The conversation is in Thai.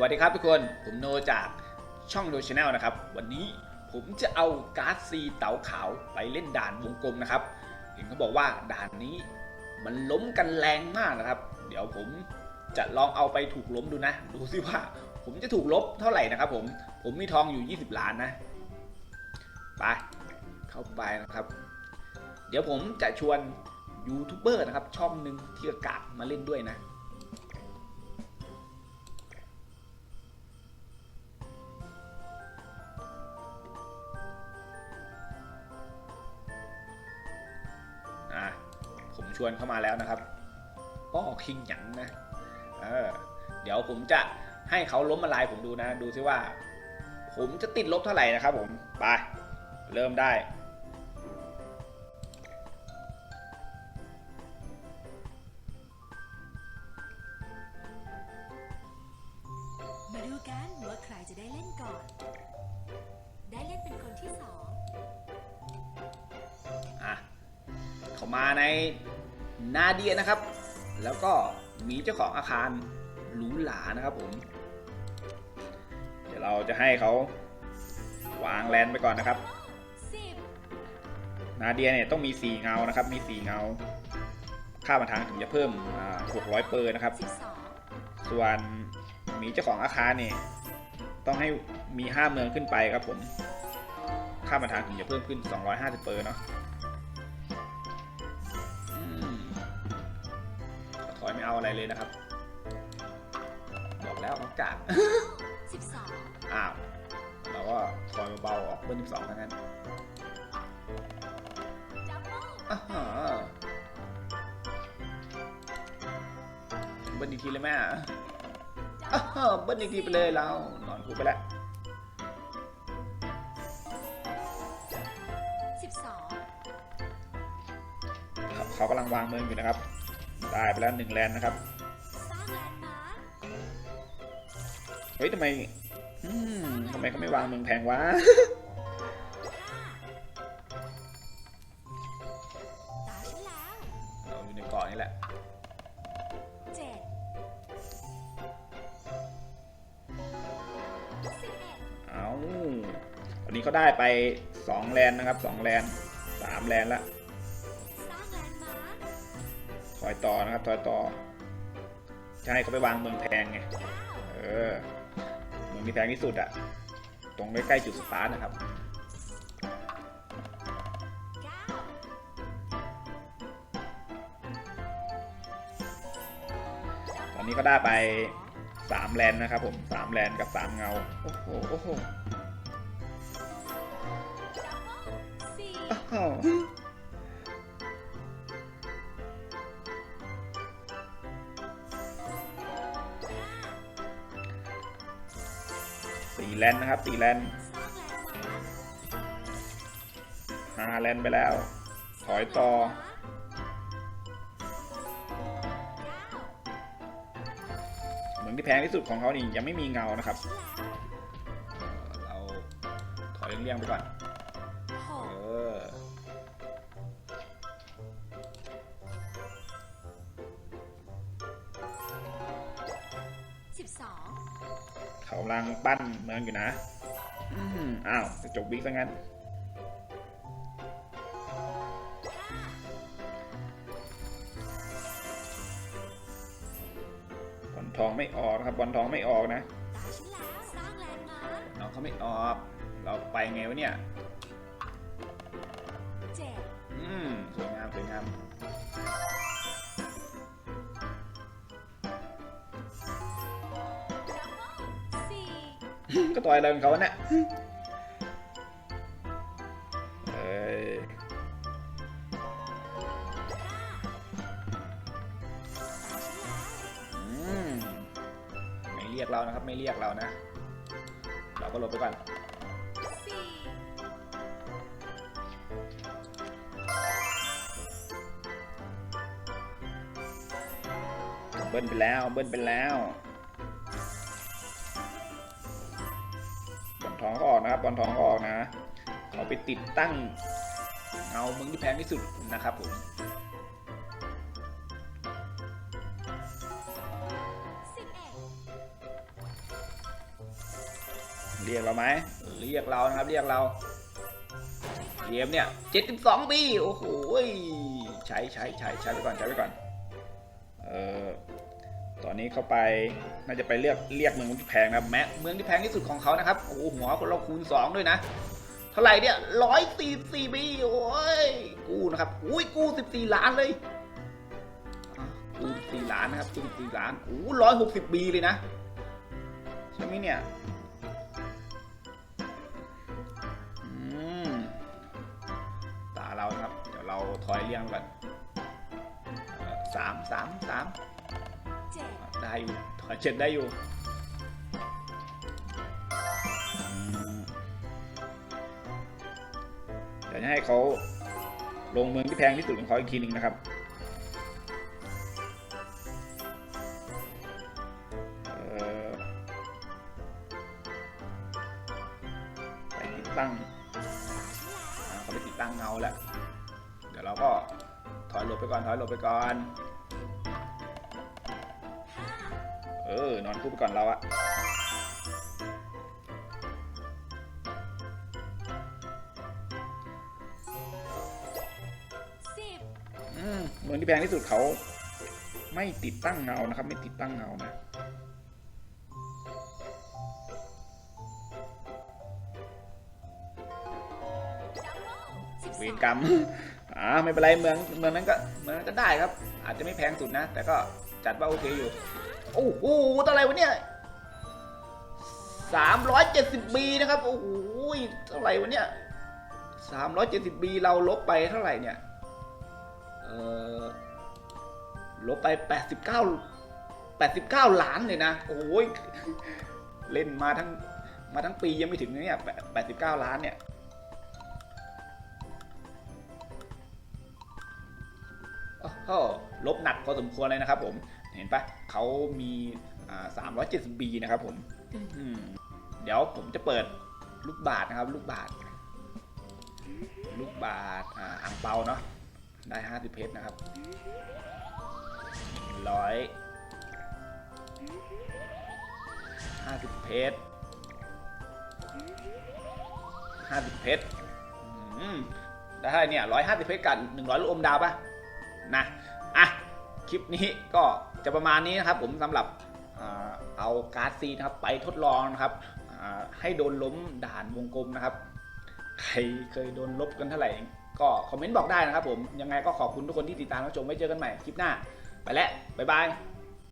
วัสดีครับทุกคน ผมโนจากช่องโนชแนลนะครับ วันนี้ผมจะเอาการ์ดซีเต๋าขาวไปเล่นด่านวงกลมนะครับ เห็นเขาบอกว่าด่านนี้มันล้มกันแรงมากนะครับ เดี๋ยวผมจะลองเอาไปถูกล้มดูนะ ดูซิว่า ผมจะถูกลบเท่าไหร่นะครับ ผม ผมมีทองอยู่ 20 ล้านนะ ไป เข้าไปนะครับ เดี๋ยวผมจะชวนยูทูบเบอร์นะครับ ช่องหนึ่งที่อากาศมาเล่นด้วยนะ ชวนเข้ามาแล้วนะครับป้อคิงหยังนะเออเดี๋ยวผมจะให้เขาล้มละลายผมดูนะ ดูซิว่า ผมจะติดลบเท่าไหร่นะครับผม ไป เริ่มได้ มาดูกันว่าใครจะได้เล่นก่อน ได้เล่นเป็นคนที่สองอะ เขามาใน นาเดียนะครับ แล้วก็มีเจ้าของอาคารหรูหรานะครับผม เดี๋ยวเราจะให้เขาวางแลนไปก่อนนะครับ นาเดียเนี่ยต้องมี 4 เงานะครับ มี 4 เงา ค่ามาทางถึงจะเพิ่ม 600 เปอร์นะครับ ส่วนมีเจ้าของอาคารเนี่ยต้องให้มี 5 เมืองขึ้นไปครับผม ค่ามาทางถึงจะเพิ่มขึ้น 250 เปอร์เนาะ เขาถอยไม่เอาอะไรเลยนะครับ บอกแล้วเขากากสิบสองอ้าวเราก็ถอยเบาๆออกเบิ้ล12ทั้งนั้นดับเบิ้ลอ่าฮะเบิ้ลอีกทีเลยแม่อ่าฮะเบิ้ลอีกทีไปเลยเรานอนกูไปแล้วสิบสอง ครับเขากำลังวางเมืองอยู่นะครับ ได้ไปแล้วหนึ่งแลนด์นะครับสร้างแลนด์มาร์คเฮ้ยทำไมอืมทำไมเขาไม่วางเมืองแพงวะห้าตาฉันแล้วเราอยู่ในเกาะนี่แหละเจ็ดสิบเอ็ดเอาวันนี้เขาได้ไปสองแลนด์นะครับสองแลนด์สามแลนด์ละ อยต่อนะครับถอยต่อจะให้เขาไปวางเมืองแพงไงเออเมืองที่แพงที่สุดอะตรงใกล้ๆจุดสตาร์ทนะครับเก้าตอนนี้ก็ได้ไปสามแลนด์นะครับผมสามแลนด์กับสามเงาโอ้โหโอ้โห สี่แลนด์นะครับสี่แลนด์สร้าแลนด์มาร์คห้าแลนด์ไปแล้ว ถอยต่อเหมืองที่แพงที่สุดของเขานี่ยังไม่มีเงานะครับเราถอยเลี่ยงไปก่อนเออสิบสอง เขากำลังปั้นเมืองอยู่นะ อืมอ้าวจะจบวิกซะงั้น บอลทองไม่ออกนะครับ บอลทองไม่ออกนะตาฉันแล้วสร้างแลนด์มาร์คน้องเขาไม่ออก เราไปไงวะเนี่ยเจ็ดอืมสวยงามสวยงาม ก็ต่อยอะไรของเขาเนี่ยเอ้ยไม่เรียกเรานะครับ ไม่เรียกเรานะ เราก็ลบไปก่อนเบิ้ลไปแล้ว เบิ้ลไปแล้ว ทองก็ออกนะครับบอลทองก็ออกนะเขาไปติดตั้งเงาเมืองที่แพงที่สุดนะครับผมเรียกเราไหมเรียกเรานะครับเรียกเราเกมเนี่ย72ปีโอ้โหใช้ใช้ใช้ใช้ไปก่อนใช้ไปก่อน นี้เขาไปน่าจะไปเลือกเรียกเมืองที่แพงนะแม้เมืองที่แพงที่สุดของเขานะครับโอ้โหหัวคนเราคูณ 2 ด้วยนะ เท่าไหร่เนี่ยร้อยสี่สี่ปีโอ้ยกู้นะครับอุ้ยกู้สิบสี่ล้านเลยกู้สิบสี่ล้านนะครับกู้สิบสี่ล้านโอ้ร้อยหกสิบปีเลยนะใช่ไหมเนี่ยตาเรานะครับ เดี๋ยวเราถอยเรียงกันเอ่อสามสามสาม ได้อยู่ถอยเจ็ดได้อยู่เดี๋ยวจะให้เขาลงเมืองที่แพงที่สุดของเขาอีกทีหนึ่งนะครับไปติดตั้งเขาไปติดตั้งเงาแล้ว เดี๋ยวเราก็ถอยหลบไปก่อน ถอยหลบไปก่อน เออ นอนคู่ไปก่อนเราอะสิบอืมเมืองที่แพงที่สุดเขา ไม่ติดตั้งเงานะครับ ไม่ติดตั้งเงานะสิบเวสรองกรรมอ่าไม่เป็นไรเมืองเมืองนั้นก็เมืองนั้นก็ได้ครับ อาจจะไม่แพงสุดนะ แต่ก็จัดว่าโอเคอยู่ โอ้โหเท่าไรวะเนี่ยสามร้อยเจ็ดสิบบีนะครับ โอ้โหเท่าไหร่วะเนี่ยสามร้อยเจ็ดสิบบีเราลบไปเท่าไหร่เนี่ย เออลบไปแปดสิบเก้าแปดสิบเก้าล้านเลยนะ โอ้ย เล่นมาทั้งมาทั้งปียังไม่ถึงเนี่ยแปดสิบเก้าล้านเนี่ยโอ้โหลบหนักพอสมควรเลยนะครับผม เห็นปะเขามีอ่า370บีนะครับผมอืมเดี๋ยวผมจะเปิดลูกบาทนะครับ ลูกบาท ลูกบาทอ่าอ่างเปาเนาะได้50เพชรนะครับร้อยห้าสิบเพชรห้าสิบเพชรอืมได้เท่าไหร่เนี่ยร้อยห้าสิบเพชรกันหนึ่งร้อยลูกอมดาวปะนะอะ คลิปนี้ก็ จะประมาณนี้นะครับผมสำหรับเอาการ์ดซีนะครับไปทดลองนะครับให้โดนล้มด่านวงกลมนะครับ ใครเคยโดนลบกันเท่าไหร่ก็คอมเมนต์บอกได้นะครับผมยังไงก็ขอบคุณทุกคนที่ติดตามรับชมไว้เจอกันใหม่คลิปหน้า ไปแล้วบ๊ายบาย